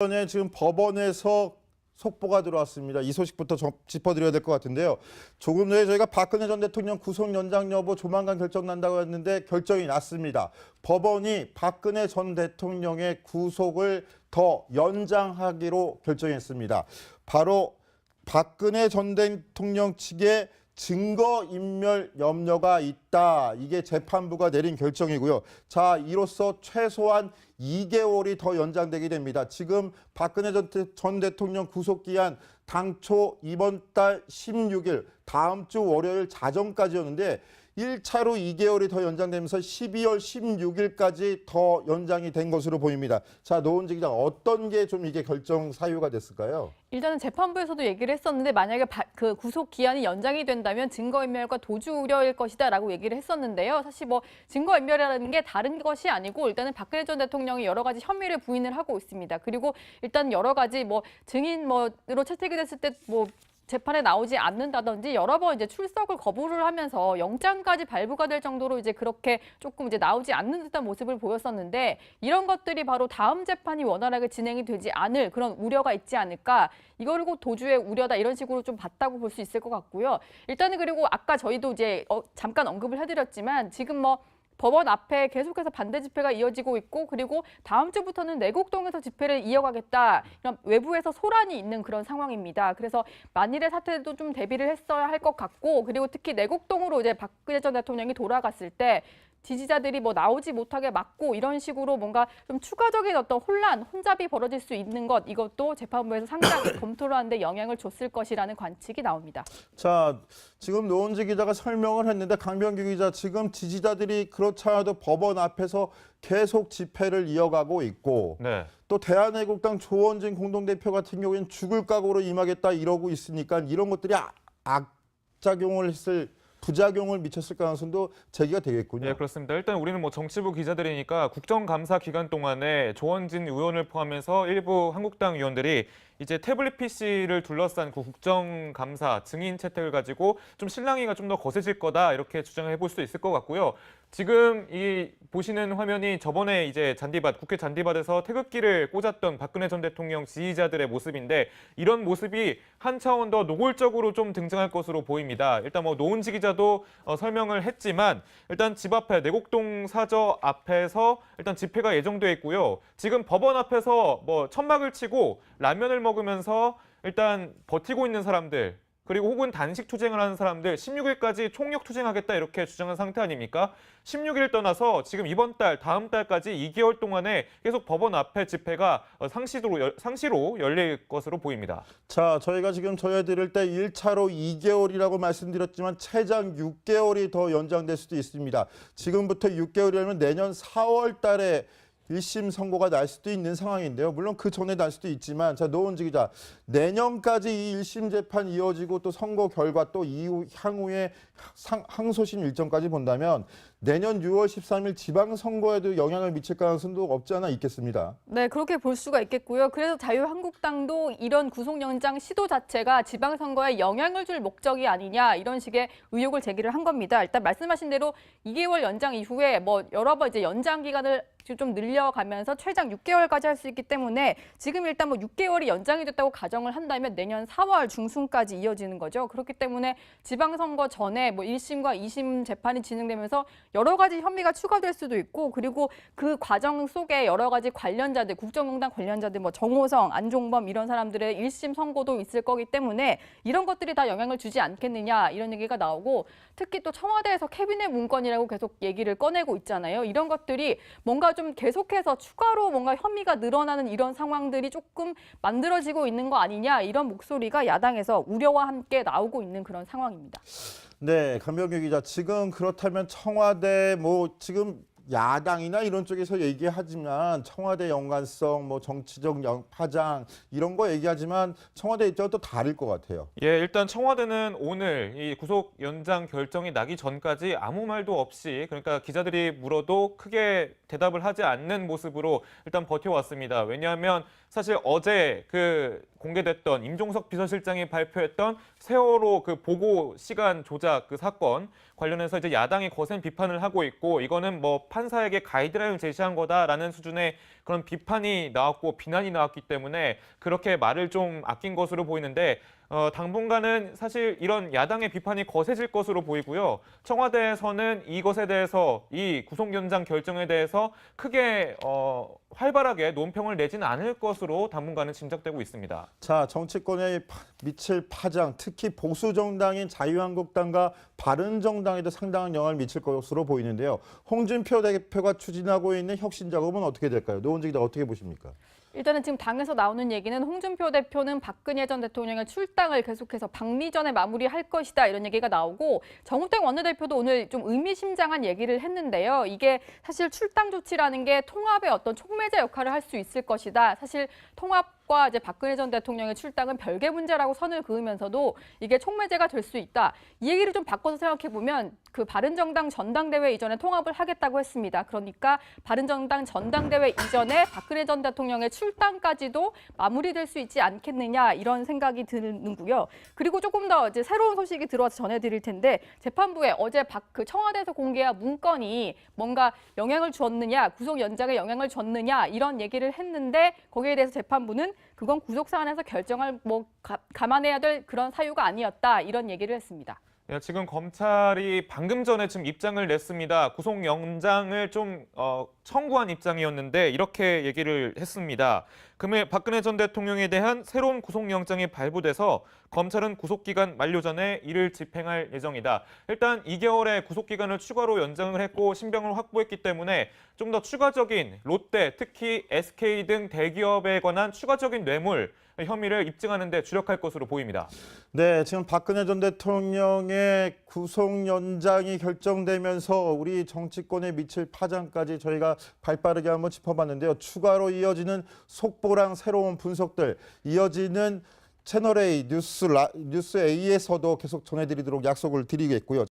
전에 지금 법원에서 속보가 들어왔습니다. 이 소식부터 좀 짚어드려야 될 것 같은데요. 조금 전에 저희가 박근혜 전 대통령 구속 연장 여부 조만간 결정 난다고 했는데 결정이 났습니다. 법원이 박근혜 전 대통령의 구속을 더 연장하기로 결정했습니다. 바로 박근혜 전 대통령 측에 증거 인멸 염려가 있다. 이게 재판부가 내린 결정이고요. 자, 이로써 최소한 2개월이 더 연장되게 됩니다. 지금 박근혜 전, 대통령 구속 기한 당초 이번 달 16일 다음 주 월요일 자정까지였는데 1차로 2개월이 더 연장되면서 12월 16일까지 더 연장이 된 것으로 보입니다. 자, 노은지 기자 어떤 게 좀 이게 결정 사유가 됐을까요? 일단은 재판부에서도 얘기를 했었는데 만약에 바- 그 구속 기한이 연장이 된다면 증거인멸과 도주 우려일 것이다라고 얘기를 했었는데요. 사실 뭐 증거인멸이라는 게 다른 것이 아니고 일단은 박근혜 전 대통령이 여러 가지 혐의를 부인을 하고 있습니다. 그리고 일단 여러 가지 뭐 증인 뭐로 채택이 됐을 때뭐 재판에 나오지 않는다든지 여러 번 이제 출석을 거부를 하면서 영장까지 발부가 될 정도로 이제 그렇게 조금 이제 나오지 않는 듯한 모습을 보였었는데 이런 것들이 바로 다음 재판이 원활하게 진행이 되지 않을 그런 우려가 있지 않을까 이거를 꼭 도주의 우려다 이런 식으로 좀 봤다고 볼 수 있을 것 같고요. 일단은 그리고 아까 저희도 이제 어, 잠깐 언급을 해드렸지만 지금 뭐 법원 앞에 계속해서 반대 집회가 이어지고 있고 그리고 다음 주부터는 내곡동에서 집회를 이어가겠다 이런 외부에서 소란이 있는 그런 상황입니다. 그래서 만일의 사태도 좀 대비를 했어야 할 것 같고 그리고 특히 내곡동으로 이제 박근혜 전 대통령이 돌아갔을 때 지지자들이 뭐 나오지 못하게 막고 이런 식으로 뭔가 좀 추가적인 어떤 혼란, 혼잡이 벌어질 수 있는 것 이것도 재판부에서 상당히 검토를 하는데 영향을 줬을 것이라는 관측이 나옵니다. 자, 지금 노원지 기자가 설명을 했는데 강병규 기자 지금 지지자들이 그렇지 않아도 법원 앞에서 계속 집회를 이어가고 있고 네. 또 대한애국당 조원진 공동대표 같은 경우에는 죽을 각오로 임하겠다 이러고 있으니까 이런 것들이 아- 악작용을 했을 부작용을 미쳤을 가능성도 제기가 되겠군요. 예, 그렇습니다. 일단 우리는 뭐 정치부 기자들이니까 국정감사 기간 동안에 조원진 의원을 포함해서 일부 한국당 의원들이 이제 태블릿 PC를 둘러싼 그 국정감사 증인 채택을 가지고 좀 실랑이가 좀 더 거세질 거다 이렇게 주장을 해볼 수 있을 것 같고요. 지금 이 보시는 화면이 저번에 이제 잔디밭 국회 잔디밭에서 태극기를 꽂았던 박근혜 전 대통령 지지자들의 모습인데 이런 모습이 한 차원 더 노골적으로 좀 등장할 것으로 보입니다. 일단 뭐 노은지 기자도 어, 설명을 했지만 일단 집 앞에 내곡동 사저 앞에서 일단 집회가 예정돼 있고요. 지금 법원 앞에서 뭐 천막을 치고 라면을 먹으면서 일단 버티고 있는 사람들 그리고 혹은 단식 투쟁을 하는 사람들 16일까지 총력 투쟁하겠다 이렇게 주장한 상태 아닙니까? 16일 떠나서 지금 이번 달 다음 달까지 2개월 동안에 계속 법원 앞에 집회가 어, 상시로 열- 상시로 열릴 것으로 보입니다. 자, 저희가 지금 전해드릴 때 1차로 2개월이라고 말씀드렸지만 최장 6개월이 더 연장될 수도 있습니다. 지금부터 6개월이라면 내년 4월 달에 1심 선고가 날 수도 있는 상황인데요. 물론 그 전에 날 수도 있지만 자, 노은지 기자. 내년까지 이 1심 재판 이어지고 또 선고 결과 또 이후 향후에 상, 항소심 일정까지 본다면 내년 6월 13일 지방 선거에도 영향을 미칠 가능성도 없지 않아 있겠습니다. 네, 그렇게 볼 수가 있겠고요. 그래서 자유한국당도 이런 구속영장 시도 자체가 지방 선거에 영향을 줄 목적이 아니냐 이런 식의 의혹을 제기를 한 겁니다. 일단 말씀하신 대로 2개월 연장 이후에 뭐 여러 번 이제 연장 기간을 좀 늘려가면서 최장 6개월까지 할 수 있기 때문에 지금 일단 뭐 6개월이 연장이 됐다고 가정을 한다면 내년 4월 중순까지 이어지는 거죠. 그렇기 때문에 지방선거 전에 뭐 1심과 2심 재판이 진행되면서 여러 가지 혐의가 추가될 수도 있고 그리고 그 과정 속에 여러 가지 관련자들, 국정농단 관련자들, 뭐 정호성, 안종범 이런 사람들의 1심 선고도 있을 거기 때문에 이런 것들이 다 영향을 주지 않겠느냐 이런 얘기가 나오고 특히 또 청와대에서 캐비넷 문건이라고 계속 얘기를 꺼내고 있잖아요. 이런 것들이 뭔가 좀 계속해서 추가로 뭔가 혐의가 늘어나는 이런 상황들이 조금 만들어지고 있는 거 아니냐 이런 목소리가 야당에서 우려와 함께 나오고 있는 그런 상황입니다. 네, 강병규 기자. 지금 그렇다면 청와대 뭐 지금 야당이나 이런 쪽에서 얘기하지만 청와대 연관성, 뭐 정치적 영- 파장 이런 거 얘기하지만 청와대 입장은 또 다를 것 같아요. 예, 일단 청와대는 오늘 이 구속 연장 결정이 나기 전까지 아무 말도 없이 그러니까 기자들이 물어도 크게 대답을 하지 않는 모습으로 일단 버텨왔습니다. 왜냐하면 사실 어제 그 공개됐던 임종석 비서실장이 발표했던 세월호 그 보고 시간 조작 그 사건 관련해서 이제 야당이 거센 비판을 하고 있고 이거는 뭐 판사에게 가이드라인을 제시한 거다라는 수준의 그런 비판이 나왔고 비난이 나왔기 때문에 그렇게 말을 좀 아낀 것으로 보이는데 어, 당분간은 사실 이런 야당의 비판이 거세질 것으로 보이고요. 청와대에서는 이것에 대해서 이 구속연장 결정에 대해서 크게 어, 활발하게 논평을 내지는 않을 것으로 당분간은 짐작되고 있습니다. 자, 정치권에 파- 미칠 파장, 특히 보수 정당인 자유한국당과 바른 정당에도 상당한 영향을 미칠 것으로 보이는데요. 홍준표 대표가 추진하고 있는 혁신 작업은 어떻게 될까요? 노원진 기자 어떻게 보십니까? 일단은 지금 당에서 나오는 얘기는 홍준표 대표는 박근혜 전 대통령의 출당을 계속해서 방미 전에 마무리할 것이다 이런 얘기가 나오고 정우택 원내대표도 오늘 좀 의미심장한 얘기를 했는데요. 이게 사실 출당 조치라는 게 통합의 어떤 촉매제 역할을 할 수 있을 것이다. 사실 통합 과 이제 박근혜 전 대통령의 출당은 별개 문제라고 선을 그으면서도 이게 촉매제가 될 수 있다. 이 얘기를 좀 바꿔서 생각해 보면 그 바른정당 전당대회 이전에 통합을 하겠다고 했습니다. 그러니까 바른정당 전당대회 이전에 박근혜 전 대통령의 출당까지도 마무리될 수 있지 않겠느냐 이런 생각이 드는고요. 그리고 조금 더 이제 새로운 소식이 들어와서 전해드릴 텐데 재판부에 어제 박 그 청와대에서 공개한 문건이 뭔가 영향을 주었느냐 구속 연장에 영향을 줬느냐 이런 얘기를 했는데 거기에 대해서 재판부는 그건 구속 사 안에서 결정할 뭐 가- 감안해야 될 그런 사유가 아니었다 이런 얘기를 했습니다. 예, 지금 검찰이 방금 전에 지금 입장을 냈습니다. 구속영장을 좀 어, 청구한 입장이었는데 이렇게 얘기를 했습니다. 금일 박근혜 전 대통령에 대한 새로운 구속영장이 발부돼서 검찰은 구속기간 만료 전에 이를 집행할 예정이다. 일단 2개월의 구속기간을 추가로 연장을 했고 신병을 확보했기 때문에 좀 더 추가적인 롯데, 특히 SK 등 대기업에 관한 추가적인 뇌물 혐의를 입증하는 데 주력할 것으로 보입니다. 네, 지금 박근혜 전 대통령의 구속 연장이 결정되면서 우리 정치권에 미칠 파장까지 저희가 발빠르게 한번 짚어봤는데요. 추가로 이어지는 속보랑 새로운 분석들, 이어지는 채널A 뉴스 라, 뉴스 A에서도 계속 전해드리도록 약속을 드리겠고요.